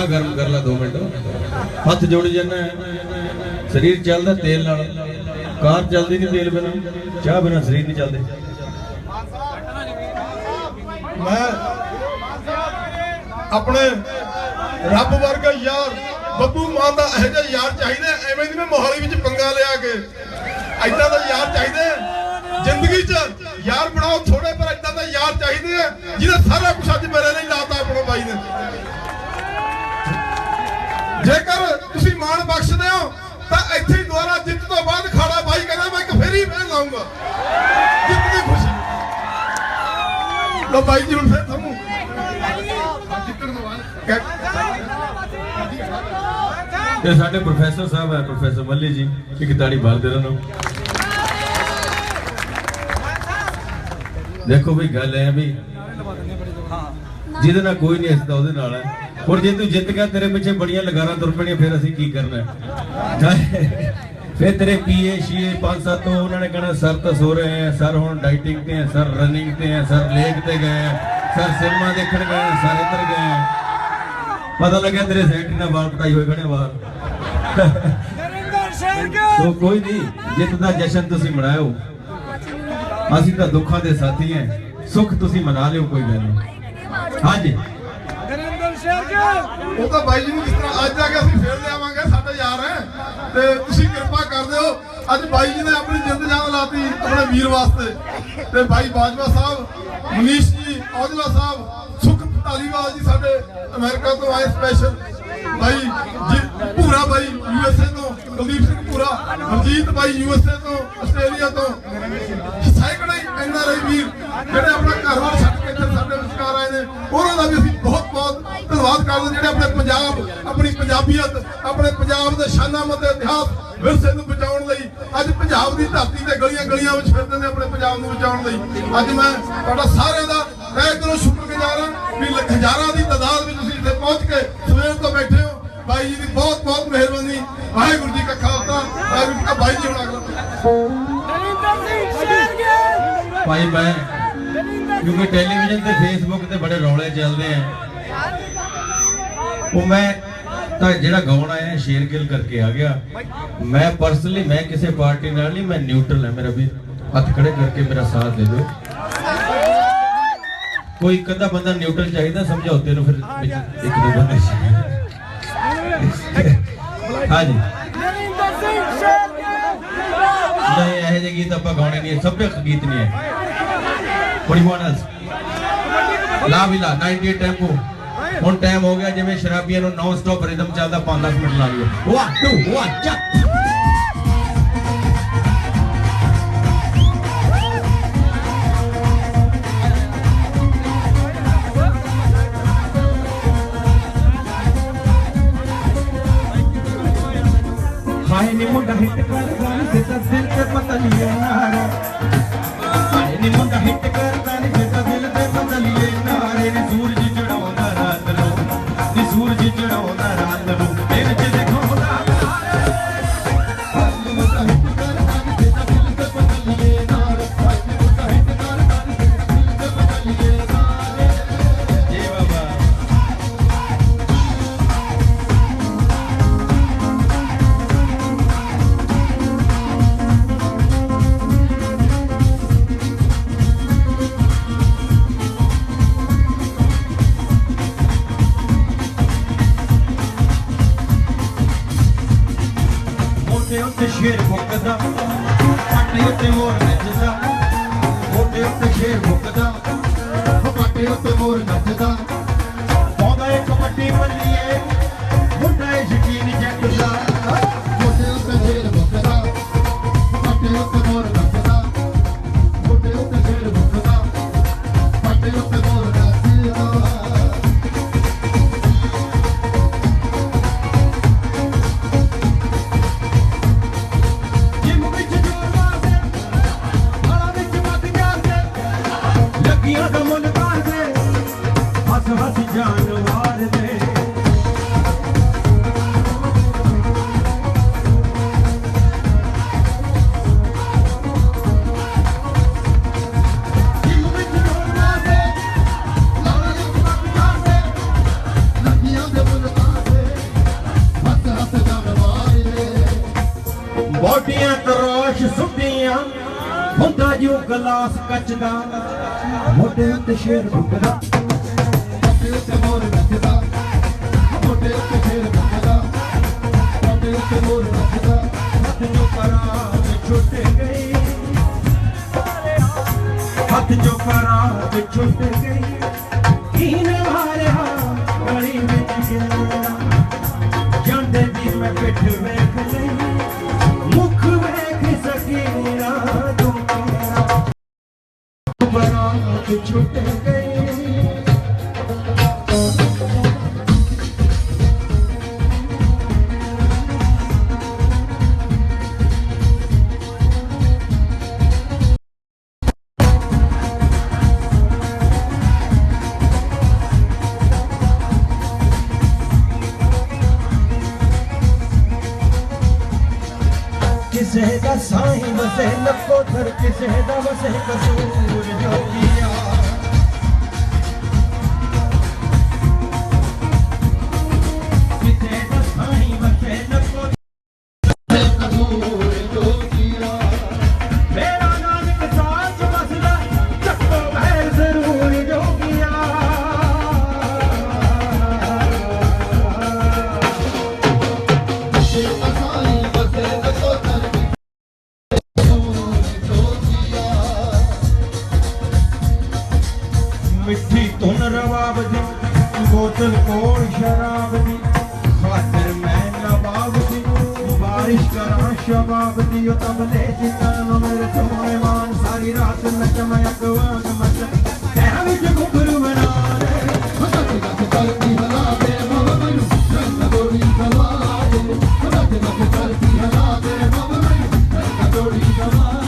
ਚਾਹ ਗਰਮ ਕਰ ਲੈ 2 ਮਿੰਟ। ਹੱਥ ਜੋੜ ਜੰਨਾ ਸਰੀਰ ਚੱਲਦਾ ਤੇਲ ਨਾਲ। ਕਾਰ ਚੱਲਦੀ ਨਹੀਂ ਤੇਲ ਬਿਨਾ। ਚਾਹ ਬਿਨਾ ਸਰੀਰ ਨਹੀਂ ਚੱਲਦੇ। ਮੈਂ ਆਪਣੇ ਰੱਬ ਵਰਗਾ ਯਾਰ, ਬੱਬੂ ਮਾਨ ਦਾ ਇਹੋ ਜਿਹਾ ਯਾਰ ਚਾਹੀਦਾ ਐਵੇਂ ਨਹੀਂ ਮੈਂ ਮੋਹਾਲੀ ਵਿੱਚ ਪੰਗਾ ਲਿਆ ਕੇ। ਐਦਾਂ ਦਾ ਯਾਰ ਚਾਹੀਦਾ ਜ਼ਿੰਦਗੀ 'ਚ ਯਾਰ ਬਣਾਓ ਥੋੜੇ ਪਰ ਐਦਾਂ ਦਾ ਯਾਰ ਚਾਹੀਦੇ ਆ ਜਿਹਦਾ ਸਾਰਾ ਕੁਝ ਅੱਜ ਮੇਰੇ ਲਈ ਲਾਤਾ ਆਪਣਾ ਬਾਈ ਨੇ ਜੇਕਰ ਤੁਸੀਂ ਮਾਣ ਬਖਸ਼ਦੇ ਹੋ, ਤਾਂ ਇੱਥੇ ਹੀ ਦੁਆਰਾ ਜਿੱਤ ਤੋਂ ਬਾਅਦ ਖਾੜਾ ਬਾਈ ਕਹਿੰਦਾ, ਮੈਂ ਇੱਕ ਫੇਰੀ ਫੇਰ ਲਾਉਂਗਾ ਜਿੱਤ ਦੀ ਖੁਸ਼ੀ। ਲੋ ਬਾਈ ਜੀ, ਹੁਣ ਫਿਰ ਤੁਹਾਨੂੰ ਜਿੱਤਣ ਤੋਂ ਬਾਅਦ ਕਹਿ- ਸਾਡੇ ਪ੍ਰੋਫੈਸਰ ਸਾਹਿਬ ਹੈ, ਪ੍ਰੋਫੈਸਰ ਮੱਲੀ ਜੀ, ਇੱਕ ਤਾੜੀ ਮਾਰ ਦੇ ਉਹਨਾਂ ਨੂੰ ਦੇਖੋ ਵੀ ਗੱਲ ਹੈ ਵੀ ਜਿਹਦੇ ਨਾਲ ਕੋਈ ਨਹੀਂ ਹੱਸਦਾ, ਉਹਦੇ ਨਾਲ ਹੈ। ਹੁਣ ਜੇ ਤੂੰ ਜਿੱਤ ਗਿਆ ਤੇਰੇ ਪਿੱਛੇ ਬੜੀਆਂ ਲਗਾਰਾਂ ਤੁਰ ਪੈਣੀਆਂ ਫਿਰ ਅਸੀਂ ਕੀ ਕਰਨਾ? ਫਿਰ ਤੇਰੇ ਪੀਏ ਸ਼ੀਏ ਪੰਜ ਸੱਤ ਤੋਂ ਉਹਨਾਂ ਨੇ ਕਹਿਣਾ ਸਰ ਤਾਂ ਸੋ ਰਹੇ ਹੈ ਸਰ ਹੁਣ ਡਾਈਟਿੰਗ ਤੇ ਹੈ ਸਰ ਰਨਿੰਗ ਤੇ ਹੈ ਸਰ ਲੇਕ ਤੇ ਗਏ ਸਰ ਸਿਨੇਮਾ ਦੇਖਣ ਗਏ ਸਰ ਇੱਧਰ ਗਏ ਪਤਾ ਲੱਗਿਆ ਤੇਰੇ ਸੈਕਟਰੀ ਨਾਲ ਵਾਲ ਪਟਾਈ ਹੋਏ ਖੜੇ ਬਾਹਰ। ਨਰਿੰਦਰ ਸਿੰਘ ਸੋ ਕੋਈ ਨਹੀਂ ਜਿੱਤ ਦਾ ਜਸ਼ਨ ਤੁਸੀਂ ਮਨਾਇਓ। ਅਸੀਂ ਤਾਂ ਦੁੱਖਾਂ ਦੇ ਸਾਥੀ ਹਾਂ ਸੁੱਖ ਤੁਸੀਂ ਮਨਾ ਲਿਓ ਕੋਈ ਗੱਲ ਨਹੀਂ। ਹਾਂਜੀ। ਉਹ ਤਾਂ ਬਾਈ ਜੀ ਨੂੰ ਜਿਸ ਤਰ੍ਹਾਂ ਅੱਜ ਆ ਕੇ ਅਸੀਂ ਫੇਰ ਲਿਆਵਾਂਗੇ, ਸਾਡੇ ਯਾਰ ਹੈ। ਤੇ ਤੁਸੀਂ ਕਿਰਪਾ ਕਰ ਦਿਓ। ਅੱਜ ਬਾਈ ਜੀ ਨੇ ਆਪਣੀ ਜਿੰਦ ਜਾਨ ਲਾਤੀ ਆਪਣੇ ਵੀਰ ਵਾਸਤੇ। ਤੇ ਬਾਈ ਬਾਜਵਾ ਸਾਹਿਬ, ਮਨੀਸ਼ ਜੀ, ਔਜਲਾ ਸਾਹਿਬ, ਸੁਖ ਧਾਲੀਵਾਲ ਜੀ ਸਾਡੇ ਅਮਰੀਕਾ ਤੋਂ ਆਏ ਸਪੈਸ਼ਲ ਬਾਈ ਜੀ ਪੂਰਾ ਬਾਈ ਯੂਐਸਏ ਤੋਂ, ਕੁਲਦੀਪ ਸਿੰਘ ਪੂਰਾ ਹਰਜੀਤ ਬਾਈ ਯੂਐਸਏ ਤੋਂ, ਆਸਟ੍ਰੇਲੀਆ ਤੋਂ। ਸੈਂਕੜੇ ਐਨਆਰਆਈ ਵੀਰ, ਜਿਹੜੇ ਆਪਣਾ ਘਰ-ਬਾਰ ਹਾਂ ਜਿਹੜੇ ਆਪਣੇ ਪੰਜਾਬ ਆਪਣੀ ਪੰਜਾਬੀਅਤ ਆਪਣੇ ਪੰਜਾਬ ਦੇ ਸ਼ਾਨਾਮਤ ਇਤਿਹਾਸ ਵਿਰਸੇ ਨੂੰ ਬਚਾਉਣ ਲਈ ਅੱਜ ਪੰਜਾਬ ਦੀ ਧਰਤੀ ਤੇ ਗਲੀਆਂ ਗਲੀਆਂ ਵਿੱਚ ਫਿਰਦੇ ਨੇ ਆਪਣੇ ਪੰਜਾਬ ਨੂੰ ਬਚਾਉਣ ਲਈ। ਅੱਜ ਮੈਂ ਤੁਹਾਡਾ ਸਾਰਿਆਂ ਦਾ ਤਹਿ ਦਿਲੋਂ ਸ਼ੁਕਰਗੁਜ਼ਾਰ ਹਾਂ ਵੀ ਲੱਖ- ਹਜ਼ਾਰਾਂ ਦੀ ਤਾਦਾਦ ਵਿੱਚ ਤੁਸੀਂ ਇੱਥੇ ਪਹੁੰਚ ਕੇ ਸਵੇਰ ਤੋਂ ਬੈਠੇ ਹੋ। ਬਾਈ ਜੀ ਦੀ ਬਹੁਤ ਬਹੁਤ ਮਿਹਰਬਾਨੀ। ਵਾਹਿਗੁਰੂ ਜੀ ਕਾ ਖਾਲਸਾ। ਵਾਹਿਗੁਰੂ ਜੀ ਕਾ ਬਾਈ ਜੀ ਹੁਣ ਅਗਲਾ ਨਰਿੰਦਰ ਸਿੰਘ ਸ਼ੇਰਗਿੱਲ ਭਾਈ ਮੈਂ ਕਿਉਂਕਿ ਟੈਲੀਵਿਜ਼ਨ ਤੇ ਫੇਸਬੁੱਕ ਤੇ ਬੜੇ ਰੌਲੇ ਚੱਲਦੇ ਆ। ਉਹ ਮੈਂ ਤਾਂ ਜਿਹੜਾ ਗਾਉਣ ਆਇਆ ਸ਼ੇਰਗਿਲ ਕਰਕੇ ਆ ਗਿਆ। ਮੈਂ ਪਰਸਨਲੀ ਮੈਂ ਕਿਸੇ ਪਾਰਟੀ ਨਾਲ ਨਹੀਂ, ਮੈਂ ਨਿਊਟਰਲ ਹੈ, ਮੇਰਾ ਵੀ ਹੱਥ ਖੜੇ ਕਰਕੇ ਮੇਰਾ ਸਾਥ ਦੇ ਦਿਓ। ਕੋਈ ਕਦਾ ਬੰਦਾ ਨਿਊਟਰਲ ਚਾਹੀਦਾ ਸਮਝੌਤੇ ਨੂੰ ਫਿਰ ਵਿੱਚ ਇੱਕ ਦੋ ਬੰਦੇ। ਹਾਂਜੀ। ਨਰਿੰਦਰ ਸਿੰਘ ਸ਼ੇਰਗਿੱਲ ਨਹੀਂ, ਇਹ ਜਿਹੇ ਗੀਤ ਆਪਾਂ ਗਾਉਣੇ ਨਹੀਂ, ਸਭਿਅਕ ਗੀਤ ਨਹੀਂ ਹੈ। ਕੋਈ ਬੋਨਸ ਲਾ ਵੀ ਲਾ 98 ਟੈਂਪੋ ਹੁਣ ਟਾਈਮ ਹੋ ਗਿਆ ਜਿਵੇਂ ਸ਼ਰਾਬੀਆਂ ਨੂੰ ਨੌਨ ਸਟਾਪ ਰਿਦਮ ਚੱਲਦਾ 5-10 ਮਿੰਟ ਲਾ ਲਿਓ 1 2 1 ਚੱਕ ਹਾਏ ਨੀ ਮੁੰਡਾ ਹਿੱਟ ਕਰਦਾ ਨੀ ਸਿੱਧਾ ਦਿਲ ਤੇ ਪਤਾ ਨਹੀਂ ਨਾਰਾ। ਹਾਏ ਨੀ ਮੁੰਡਾ ਹਿੱਟ ਕਰਦਾ ਨੀ ਸਿੱਧਾ ਦਿਲ ਤੇ ਪਤਾ ਨਹੀਂ ਨਾਰੇ। ਨੀ ਮੋਢੇ ਉੱਤੇ ਸ਼ੇਰ ਮੁੱਕਦਾ ਪਾਟੇ ਉੱਤੇ ਮੋਰ ਨੱਚਦਾ। ਮੋਢੇ ਉੱਤੇ ਸ਼ੇਰ ਮੁੱਕਦਾ ਪੱਟੇ ਉੱਤੇ ਮੋਰ ਨੱਚਦਾ। ਹੱਥ ਜਾਨਵਾਰ ਦੇ। ਬੋਟੀਆਂ ਤਰੋਸ਼ ਸੁੱਟੀਆਂ ਹੁੰਦਾ ਜੂ ਗਲਾਸ ਕੱਚਦਾ ਮੋਢੇ ਉੱਤੇ ਸ਼ੇਰ ਫੁੱਟਦਾ। ਉੱਤੇ ਮੋਰ ਨੱਚਦਾ ਮੋਢੇ ਉੱਤੇ ਫੇਰ ਨੱਚਦਾ ਮੋਢੇ ਉੱਤੇ ਮੋਰ ਨੱਚਦਾ ਹੱਥ ਜੋ ਪਰਾਂ ਤੇ ਛੁੱਟ ਗਈ। ਹੱਥ ਜੋ ਪਰਾਂ ਤੇ ਛੁੱਟ ਗਈ। ਕੀਨ ਮਾਰਿਆ ਗਲੀ ਵਿੱਚ ਗਿਆ ਜਾਂਦੇ ਦੀ ਮੈਂ ਪਿੱਠ ਵੇਖ ਲਈ। ਮੁਖ ਵੇਖ ਸਕੀ ਨਾ ਤੂੰ ਮੇਰਾ ਪਰਾਂ ਤੇ ਛੁੱਟ ਗਈ। ਕਿਸੇ ਦਾ ਸਾਈਂ ਵਸੇ ਨਕੋਦਰ ਕਿਸੇ ਦਾ ਵਸੇ ਕਸੂਰ ਜੋਗੀਆ Come on.